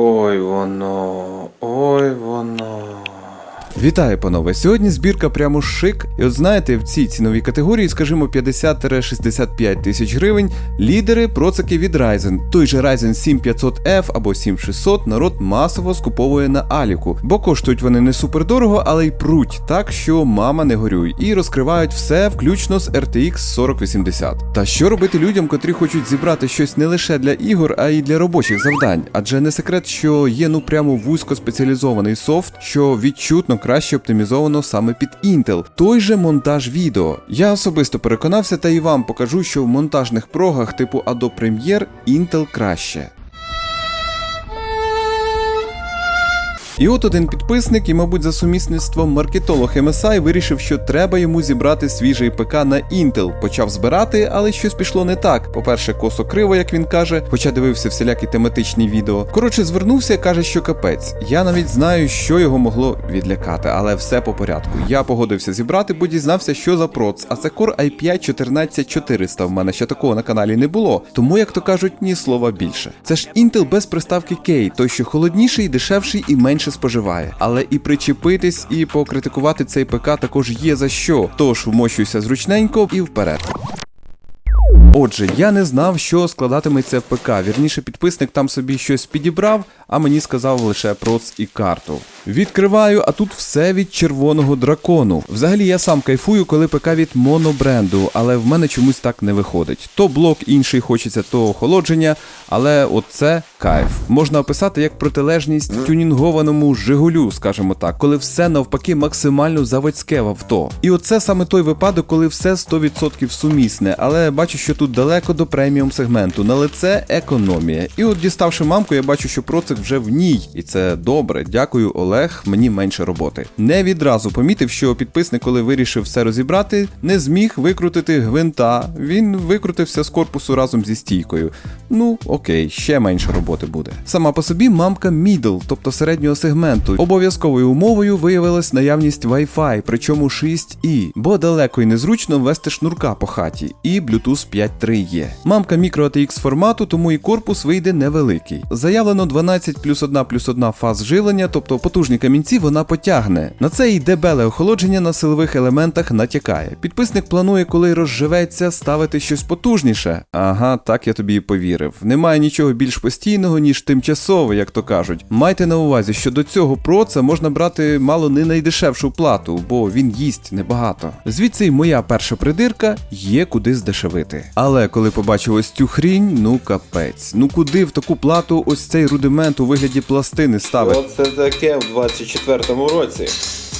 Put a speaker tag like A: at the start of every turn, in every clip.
A: Ой воно, ой воно.
B: Вітаю, панове! Сьогодні збірка прямо шик. І от знаєте, в цій ціновій категорії, скажімо, 50-65 тисяч гривень, лідери процики від Ryzen. Той же Ryzen 7500F або 7600 народ масово скуповує на Аліку, бо коштують вони не супер дорого, але й пруть, так що мама не горюй, і розкривають все, включно з RTX 4080. Та що робити людям, котрі хочуть зібрати щось не лише для ігор, а й для робочих завдань? Адже не секрет, що є ну прямо вузько спеціалізований софт, що відчутно краще оптимізовано саме під Intel. Той же монтаж відео. Я особисто переконався, та і вам покажу, що в монтажних прогах типу Adobe Premiere Intel краще. І от один підписник, і, мабуть, за сумісництвом маркетолог MSI вирішив, що треба йому зібрати свіжий ПК на Intel. Почав збирати, але щось пішло не так. По-перше, косо криво, як він каже, хоча дивився всілякі тематичні відео. Коротше, звернувся, каже, що капець. Я навіть знаю, що його могло відлякати, але все по порядку. Я погодився зібрати, бо дізнався, що за проц. А це Core i5 14400. В мене ще такого на каналі не було. Тому, як то кажуть, ні слова більше. Це ж Intel без приставки K, той, що холодніший, дешевший і менше споживає. Але і причепитись, і покритикувати цей ПК також є за що. Тож вмощуйся зручненько і вперед. Отже, я не знав, що складатиметься в ПК. Вірніше, підписник там собі щось підібрав, а мені сказав лише проц і карту. Відкриваю, а тут все від червоного дракону. Взагалі я сам кайфую, коли ПК від монобренду, але в мене чомусь так не виходить. То блок інший хочеться, то охолодження, але от це кайф. Можна описати як протилежність тюнінгованому Жигулю, скажімо так, коли все навпаки максимально заводське в авто. І оце саме той випадок, коли все 100% сумісне, але бачу, що тут далеко до преміум сегменту. На лице економія. І от діставши мамку, я бачу, що процик вже в ній, і це добре. Дякую, Олег. Мені менше роботи. Не відразу помітив, що підписник, коли вирішив все розібрати, не зміг викрутити гвинта. Він викрутився з корпусу разом зі стійкою. Ну окей, ще менше роботи буде. Сама по собі мамка middle, тобто середнього сегменту. Обов'язковою умовою виявилась наявність Wi-Fi, причому 6E, бо далеко і незручно ввести шнурка по хаті, і Bluetooth 5.3 є. Мамка мікро ATX формату, тому і корпус вийде невеликий. Заявлено 12 плюс 1 плюс 1 фаз живлення, тобто потужні камінці вона потягне. На це й дебеле охолодження на силових елементах натякає. Підписник планує, коли розживеться, ставити щось потужніше. Ага, так я тобі і повірив. Немає нічого більш постійного, ніж тимчасове, як то кажуть. Майте на увазі, що до цього проца можна брати мало не найдешевшу плату, бо він їсть небагато. Звідси й моя перша придирка є куди здешевити. Але коли побачив ось цю хрінь, ну капець. Ну куди в таку плату ось цей рудимент у вигляді пластини ставити?
A: це таке в 24-му році.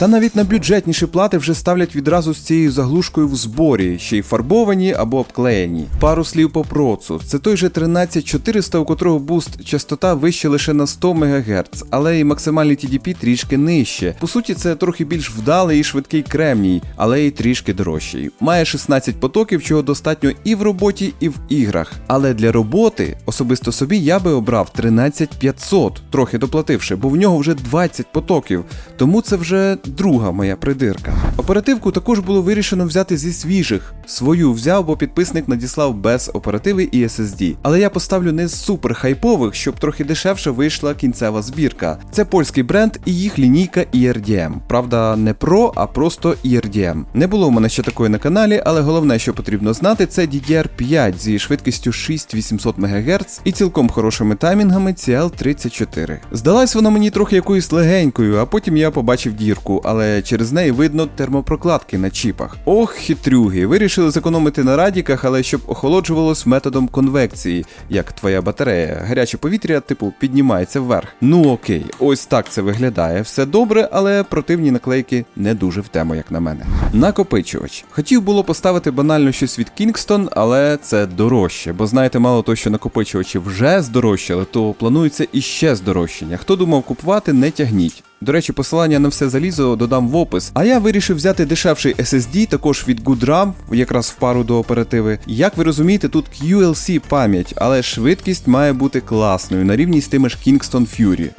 B: Та навіть на бюджетніші плати вже ставлять відразу з цією заглушкою в зборі, ще й фарбовані або обклеєні. Пару слів по процу. Це той же 13400, у котрого буст частота вище лише на 100 МГц, але і максимальний TDP трішки нижче. По суті, це трохи більш вдалий і швидкий кремній, але й трішки дорожчий. Має 16 потоків, чого достатньо і в роботі, і в іграх. Але для роботи особисто собі я би обрав 13500, трохи доплативши, бо в нього вже 20 потоків. Тому це вже друга моя придирка. Оперативку також було вирішено взяти зі свіжих. Свою взяв, бо підписник надіслав без оперативи і SSD. Але я поставлю не з супер хайпових, щоб трохи дешевше вийшла кінцева збірка. Це польський бренд і їх лінійка ERDM. Правда, не Pro, а просто ERDM. Не було в мене ще такої на каналі, але головне, що потрібно знати, це DDR5 зі швидкістю 6800 МГц і цілком хорошими таймінгами CL34. Здалась вона мені трохи якоюсь легенькою, а потім я побачив дірку, але через неї видно термопрокладки на чіпах. Ох, хитрюги, вирішили зекономити на радіках, але щоб охолоджувалось методом конвекції, як твоя батарея. Гаряче повітря, типу, піднімається вверх. Ну окей, ось так це виглядає. Все добре, але противні наклейки не дуже в тему, як на мене. Накопичувач. Хотів було поставити банально щось від Kingston, але це дорожче. Бо знаєте, мало того, що накопичувачі вже здорожчали, то планується іще здорожчання. Хто думав купувати, не тягніть. До речі, посилання на все залізо додам в опис. А я вирішив взяти дешевший SSD, також від GoodRAM, якраз в пару до оперативи. Як ви розумієте, тут QLC пам'ять, але швидкість має бути класною на рівні з тими ж Kingston Fury.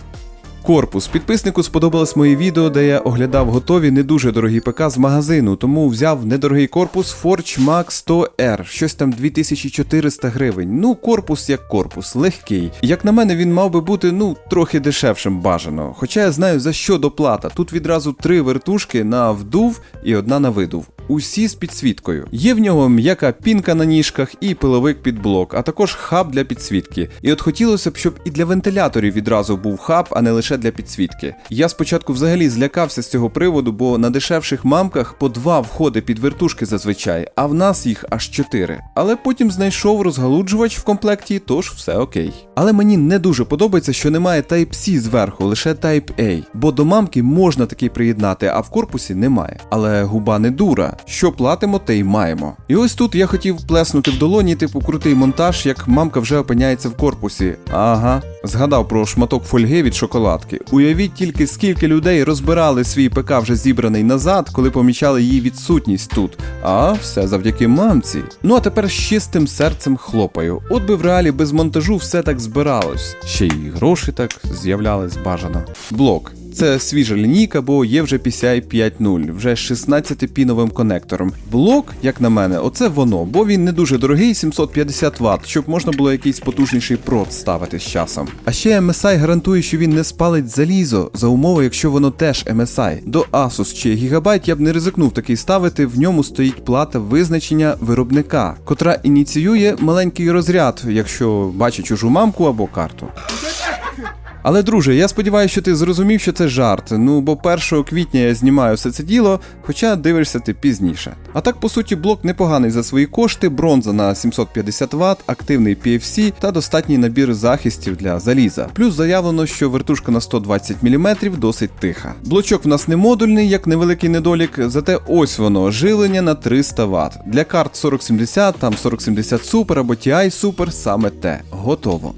B: Корпус. Підписнику сподобалось моє відео, де я оглядав готові не дуже дорогі ПК з магазину, тому взяв недорогий корпус Forge Max 100R, щось там 2400 гривень. Ну, корпус як корпус, легкий. Як на мене, він мав би бути ну трохи дешевшим бажано. Хоча я знаю за що доплата. Тут відразу три вертушки на вдув і одна на видув. Усі з підсвіткою. Є в нього м'яка пінка на ніжках і пиловик під блок, а також хаб для підсвітки. І от хотілося б, щоб і для вентиляторів відразу був хаб, а не лише для підсвітки. Я спочатку взагалі злякався з цього приводу, бо на дешевших мамках по два входи під вертушки зазвичай, а в нас їх аж чотири. Але потім знайшов розгалуджувач в комплекті, тож все окей. Але мені не дуже подобається, що немає Type-C зверху, лише Type-A, бо до мамки можна такий приєднати, а в корпусі немає. Але губа не дура. Що платимо, те й маємо. І ось тут я хотів плеснути в долоні, типу крутий монтаж, як мамка вже опиняється в корпусі. Ага, згадав про шматок фольги від шоколадки. Уявіть тільки скільки людей розбирали свій ПК вже зібраний назад, коли помічали її відсутність тут. А все завдяки мамці. Ну а тепер з чистим серцем хлопаю. От би в реалі без монтажу все так збиралось. Ще й гроші так з'являлись бажано. Блок. Це свіжа лінійка, бо є вже PCI 5.0, вже з 16-піновим конектором. Блок, як на мене, оце воно, бо він не дуже дорогий, 750 Вт, щоб можна було якийсь потужніший прот ставити з часом. А ще MSI гарантує, що він не спалить залізо, за умови, якщо воно теж MSI. До Asus чи Gigabyte я б не ризикнув такий ставити, в ньому стоїть плата визначення виробника, котра ініціює маленький розряд, якщо бачить чужу мамку або карту. Але, друже, я сподіваюся, що ти зрозумів, що це жарт. Ну бо 1 квітня я знімаю все це діло, хоча дивишся ти пізніше. А так, по суті, блок непоганий за свої кошти, бронза на 750 Вт, активний PFC та достатній набір захистів для заліза. Плюс заявлено, що вертушка на 120 мм досить тиха. Блочок в нас не модульний, як невеликий недолік, зате ось воно жилення на 300 Вт. Для карт 4070, там 4070 Super або TI Super саме те. Готово.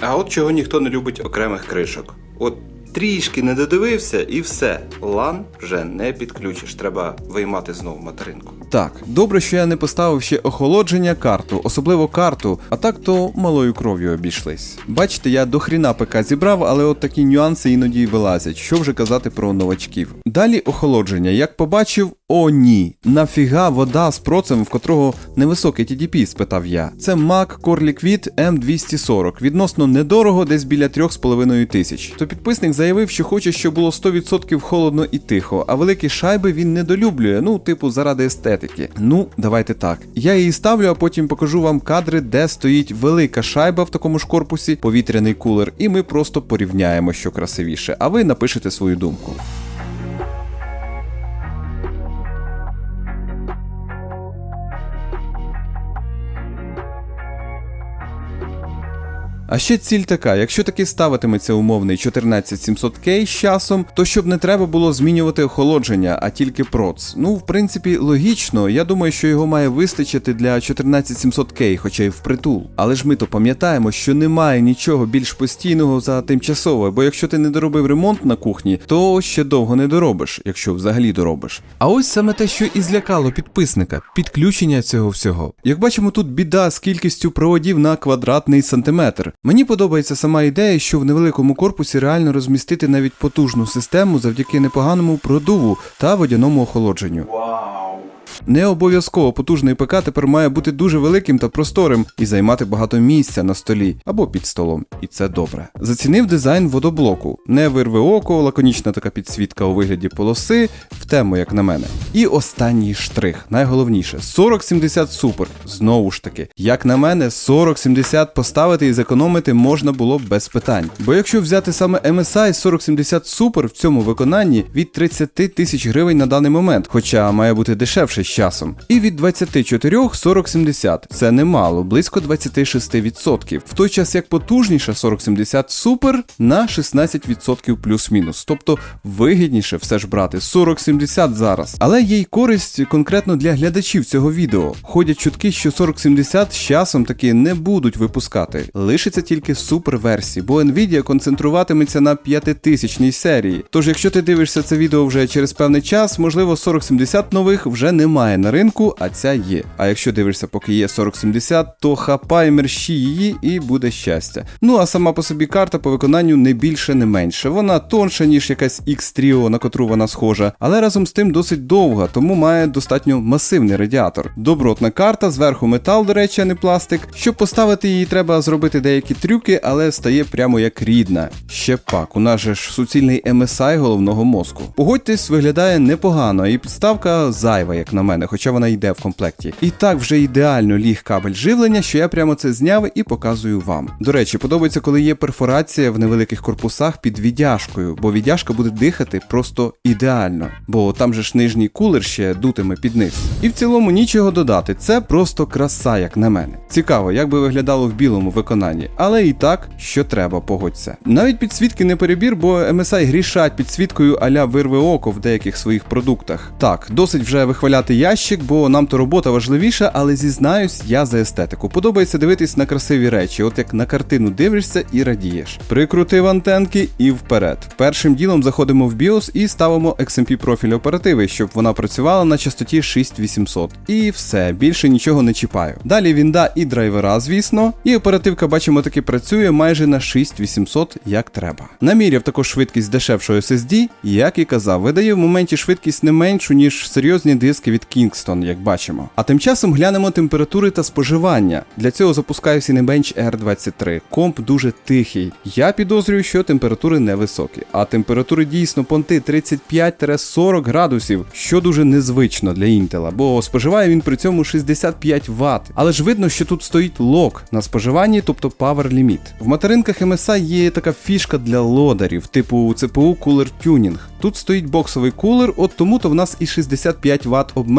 A: А от чого ніхто не любить окремих кришок. От трішки не додивився і все. Лан вже не підключиш. Треба виймати знову материнку.
B: Так, добре, що я не поставив ще охолодження карту, особливо карту, а так то малою кров'ю обійшлись. Бачите, я до хріна ПК зібрав, але от такі нюанси іноді вилазять. Що вже казати про новачків. Далі охолодження. Як побачив, о ні, нафіга вода з процем, в котрого невисокий TDP, спитав я. Це Mac Core Liquid M240, відносно недорого, десь біля 3,5 тисяч. То підписник заявив, що хоче, щоб було 100% холодно і тихо, а великі шайби він недолюблює, ну, типу, заради естетики. Ну, давайте так. Я її ставлю, а потім покажу вам кадри, де стоїть велика шайба в такому ж корпусі, повітряний кулер, і ми просто порівняємо, що красивіше, а ви напишете свою думку. А ще ціль така: якщо таки ставитиметься умовний 14700K з часом, то щоб не треба було змінювати охолодження, а тільки проц. Ну, в принципі, логічно. Я думаю, що його має вистачити для 14700K, хоча й впритул. Але ж ми то пам'ятаємо, що немає нічого більш постійного за тимчасове, бо якщо ти не доробив ремонт на кухні, то ще довго не доробиш, якщо взагалі доробиш. А ось саме те, що і злякало підписника підключення цього всього. Як бачимо, тут біда з кількістю проводів на квадратний сантиметр. Мені подобається сама ідея, що в невеликому корпусі реально розмістити навіть потужну систему завдяки непоганому продуву та водяному охолодженню. Не обов'язково потужний ПК тепер має бути дуже великим та просторим і займати багато місця на столі або під столом, і це добре. Зацінив дизайн водоблоку. Не вирве око, лаконічна така підсвітка у вигляді полоси, в тему, як на мене. І останній штрих, найголовніше 4070 Super. Знову ж таки, як на мене, 4070 поставити і зекономити можна було без питань. Бо якщо взяти саме MSI 4070 Super в цьому виконанні від 30 тисяч гривень на даний момент, хоча має бути дешевше з часом. І від 24 4070 це немало, близько 26%. В той час як потужніша 4070 Super на 16% плюс-мінус. Тобто вигідніше все ж брати 4070 зараз. Але є й користь конкретно для глядачів цього відео. Ходять чутки, що 4070 з часом таки не будуть випускати. Лишиться тільки супер версії, бо Nvidia концентруватиметься на 5000 серії. Тож, якщо ти дивишся це відео вже через певний час, можливо, 4070 нових вже немає немає на ринку, а ця є. А якщо дивишся, поки є 4070, то хапай мерщі її і буде щастя. Ну а сама по собі карта по виконанню не більше, не менше. Вона тонша, ніж якась X-Trio, на котру вона схожа, але разом з тим досить довга, тому має достатньо масивний радіатор. Добротна карта, зверху метал, до речі, а не пластик. Щоб поставити її, треба зробити деякі трюки, але стає прямо як рідна. Ще пак, у нас же ж суцільний MSI головного мозку. Погодьтесь, виглядає непогано, і підставка зайва, як на мене, хоча вона йде в комплекті. І так вже ідеально ліг кабель живлення, що я прямо це зняв і показую вам. До речі, подобається, коли є перфорація в невеликих корпусах під віддяжкою, бо віддяжка буде дихати просто ідеально, бо там же ж нижній кулер ще дутиме під низ. І в цілому нічого додати, це просто краса, як на мене. Цікаво, як би виглядало в білому виконанні, але і так, що треба, погодься. Навіть підсвітки не перебір, бо MSI грішать підсвіткою аля вирве око в деяких своїх продуктах. Так, досить вже вихваляти ящик, бо нам то робота важливіша, але зізнаюсь, я за естетику. Подобається дивитись на красиві речі, от як на картину дивишся і радієш. Прикрутив антенки і вперед. Першим ділом заходимо в BIOS і ставимо XMP профіль оперативи, щоб вона працювала на частоті 6800. І все, більше нічого не чіпаю. Далі вінда і драйвера, звісно, і оперативка бачимо таки працює майже на 6800, як треба. Наміряв також швидкість дешевшого SSD, як і казав, видає в моменті швидкість не меншу, ніж серйозні диски від Kingston, як бачимо. А тим часом глянемо температури та споживання. Для цього запускаю Cinebench R23. Комп дуже тихий. Я підозрюю, що температури невисокі, а температури дійсно понти 35-40 градусів, що дуже незвично для Intel, бо споживає він при цьому 65 Вт. Але ж видно, що тут стоїть лок на споживанні, тобто Power Limit. В материнках MSI є така фішка для лодарів, типу CPU Cooler Tuning. Тут стоїть боксовий кулер, от тому то в нас і 65 Вт обмеження.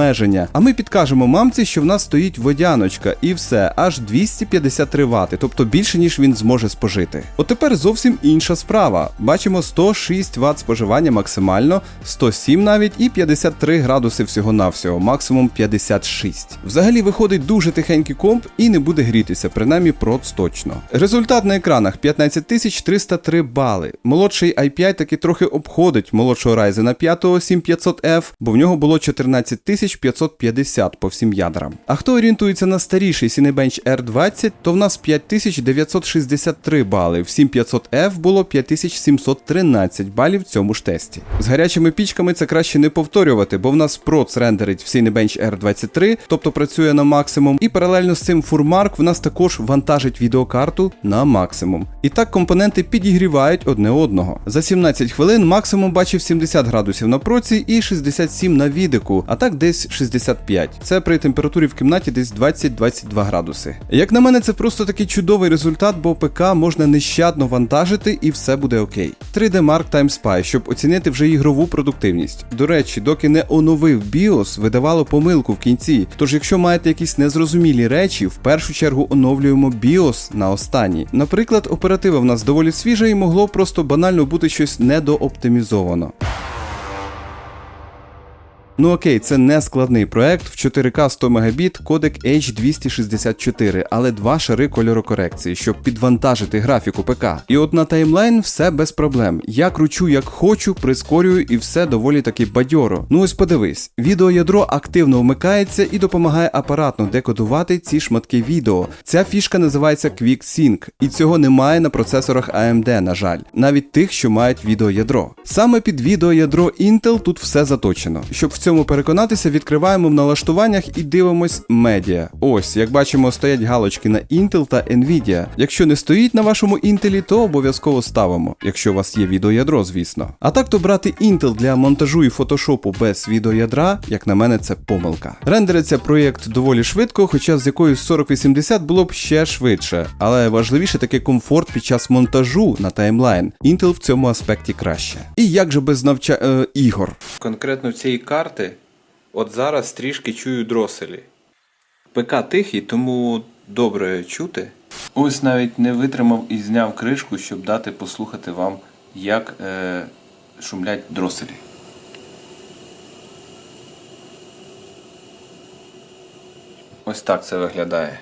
B: А ми підкажемо мамці, що в нас стоїть водяночка, і все, аж 253 Вт, тобто більше ніж він зможе спожити. От тепер зовсім інша справа. Бачимо 106 Вт споживання максимально, 107 навіть і 53 градуси всього-навсього, максимум 56. Взагалі виходить дуже тихенький комп і не буде грітися, принаймні проц точно. Результат на екранах 15303 бали. Молодший i5 таки трохи обходить молодшого Ryzen 5 7500F, бо в нього було 14550 по всім ядрам. А хто орієнтується на старіший Cinebench R20, то в нас 5963 бали, в 7500F було 5713 балів в цьому ж тесті. З гарячими пічками це краще не повторювати, бо в нас проц рендерить в Cinebench R23, тобто працює на максимум, і паралельно з цим фурмарк в нас також вантажить відеокарту на максимум. І так компоненти підігрівають одне одного. За 17 хвилин максимум бачив 70 градусів на проці і 67 на відику, а так десь 65. Це при температурі в кімнаті десь 20-22 градуси. Як на мене, це просто такий чудовий результат, бо ПК можна нещадно вантажити і все буде окей. 3D Mark Time Spy, щоб оцінити вже ігрову продуктивність. До речі, доки не оновив BIOS, видавало помилку в кінці. Тож, якщо маєте якісь незрозумілі речі, в першу чергу оновлюємо BIOS на останній. Наприклад, оператива в нас доволі свіжа і могло просто банально бути щось недооптимізовано. Ну окей, це не складний проект в 4К 100 Мбіт кодек H264, але два шари кольорокорекції, щоб підвантажити графіку ПК. І от на таймлайн все без проблем. Я кручу як хочу, прискорюю і все доволі таки бадьоро. Ну ось подивись, відеоядро активно вмикається і допомагає апаратно декодувати ці шматки відео. Ця фішка називається Quick Sync, і цього немає на процесорах AMD, на жаль, навіть тих, що мають відеоядро. Саме під відеоядро Intel тут все заточено. Щоб в цьому переконатися, відкриваємо в налаштуваннях і дивимось медіа. Ось, як бачимо, стоять галочки на Intel та Nvidia. Якщо не стоїть на вашому Intel, то обов'язково ставимо, якщо у вас є відеоядро, звісно. А так то брати Intel для монтажу і фотошопу без відеоядра, як на мене, це помилка. Рендериться проєкт доволі швидко, хоча з якоюсь 4080 було б ще швидше. Але важливіше таки комфорт під час монтажу на таймлайн. Intel в цьому аспекті краще. І як же без навча... Е, ігор?
A: Конкретно цієї карти, от зараз трішки чую дроселі. ПК тихий, тому добре чути. Ось навіть не витримав і зняв кришку, щоб дати послухати вам, як е, шумлять дроселі. Ось так це виглядає.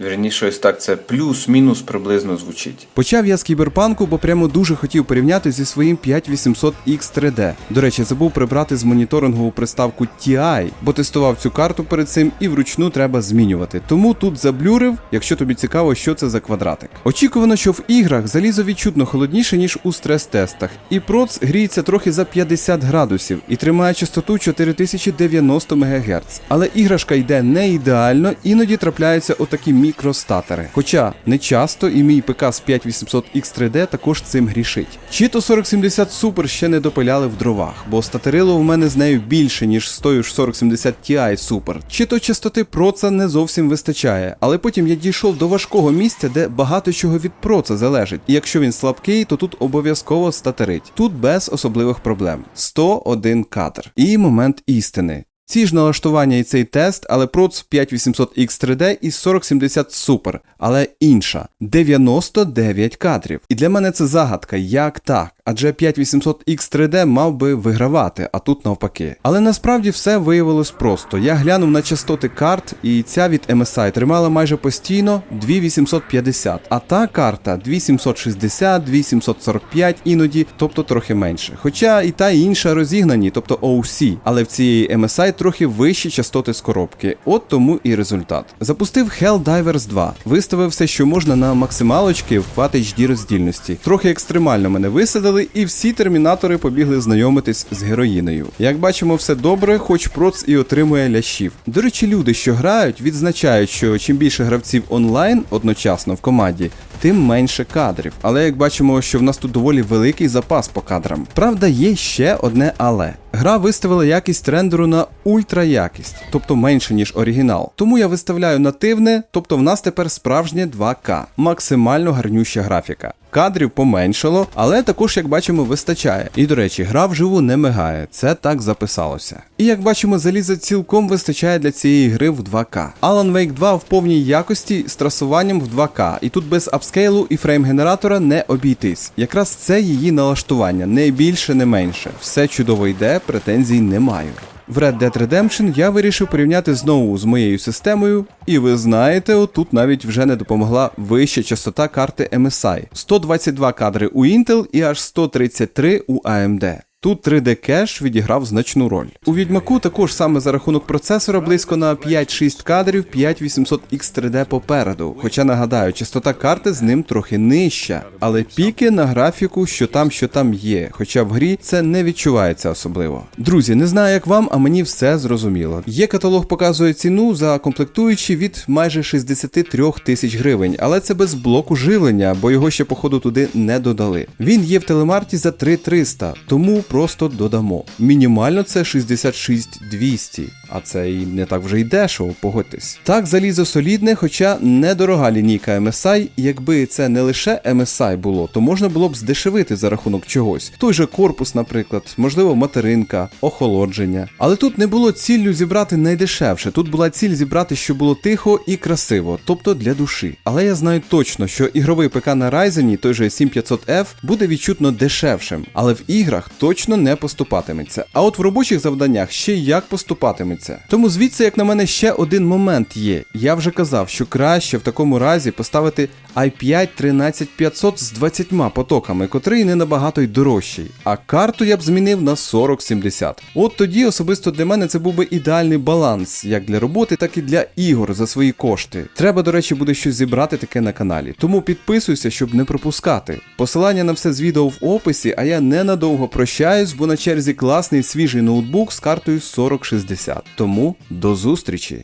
A: Вірніше, ось так це плюс-мінус приблизно звучить.
B: Почав я з кіберпанку, бо прямо дуже хотів порівняти зі своїм 5800X 3D. До речі, забув прибрати з моніторингову приставку TI, бо тестував цю карту перед цим і вручну треба змінювати. Тому тут заблюрив, якщо тобі цікаво, що це за квадратик. Очікувано, що в іграх залізо відчутно холодніше, ніж у стрес-тестах, і проц гріється трохи за 50 градусів і тримає частоту 4090 МГц. Але іграшка йде не ідеально, іноді трапляються отакі мікростатери. Хоча не часто і мій ПК з 5800X 3D також цим грішить. Чи то 4070 Super ще не допиляли в дровах, бо статерило в мене з нею більше, ніж з тою ж 4070 Ti Super. Чи то частоти проца не зовсім вистачає, але потім я дійшов до важкого місця, де багато чого від проца залежить. І якщо він слабкий, то тут обов'язково статерить. Тут без особливих проблем. 101 кадр. І момент істини. Ці ж налаштування і цей тест, але проц 5800X 3D і 4070 Super, але інша 99 кадрів. І для мене це загадка, як так? Адже 5800X 3D мав би вигравати, а тут навпаки. Але насправді все виявилось просто. Я глянув на частоти карт, і ця від MSI тримала майже постійно 2850, а та карта 2760, 2745 іноді, тобто трохи менше. Хоча і та і інша розігнані, тобто OC, але в цієї MSI трохи вищі частоти з коробки. От тому і результат. Запустив Helldivers 2, виставив все, що можна на максималочки в Quad HD роздільності. Трохи екстремально мене висадили, і всі термінатори побігли знайомитись з героїнею. Як бачимо, все добре, хоч проц і отримує лящів. До речі, люди, що грають, відзначають, що чим більше гравців онлайн одночасно в команді, тим менше кадрів. Але як бачимо, що в нас тут доволі великий запас по кадрам. Правда, є ще одне але. Гра виставила якість рендеру на ультра якість, тобто менше ніж оригінал. Тому я виставляю нативне, тобто в нас тепер справжнє 2К, максимально гарнюща графіка. Кадрів поменшало, але також, як бачимо, вистачає. І до речі, гра вживу не мигає, це так записалося. І як бачимо, заліза цілком вистачає для цієї гри в 2К. Alan Wake 2 в повній якості з трасуванням в 2К, і тут без апскейлу і фрейм-генератора не обійтись. Якраз це її налаштування, не більше, не менше. Все чудово йде, претензій не маю. В Red Dead Redemption я вирішив порівняти знову з моєю системою, і ви знаєте, отут навіть вже не допомогла вища частота карти MSI. 122 кадри у Intel і аж 133 у AMD. Тут 3D кеш відіграв значну роль. У відьмаку також саме за рахунок процесора близько на 5-6 кадрів 5800X 3D попереду. Хоча нагадаю, частота карти з ним трохи нижча, але піки на графіку, що там, що там є. Хоча в грі це не відчувається особливо. Друзі, не знаю як вам, а мені все зрозуміло. Є каталог показує ціну за комплектуючі від майже 63 тисяч гривень, але це без блоку живлення, бо його ще походу туди не додали. Він є в телемарті за 3300, тому просто додамо. Мінімально це 66200, а це і не так вже й дешево, погодьтесь. Так, залізо солідне, хоча недорога лінійка MSI. Якби це не лише MSI було, то можна було б здешевити за рахунок чогось. Той же корпус, наприклад, можливо, материнка, охолодження. Але тут не було ціллю зібрати найдешевше. Тут була ціль зібрати, що було тихо і красиво, тобто для душі. Але я знаю точно, що ігровий ПК на Ryzen, той же 7500F, буде відчутно дешевшим, але в іграх точно не поступатиметься. А от в робочих завданнях ще як поступатиметься. Тому звідси, як на мене, ще один момент є. Я вже казав, що краще в такому разі поставити i5 13500 з 20 потоками, котрий не набагато й дорожчий. А карту я б змінив на 4070. От тоді особисто для мене це був би ідеальний баланс, як для роботи, так і для ігор за свої кошти. Треба, до речі, буде щось зібрати таке на каналі. Тому підписуйся, щоб не пропускати. Посилання на все з відео в описі, а я ненадовго прощаюсь, бо на черзі класний свіжий ноутбук з картою 4060. Тому до зустрічі!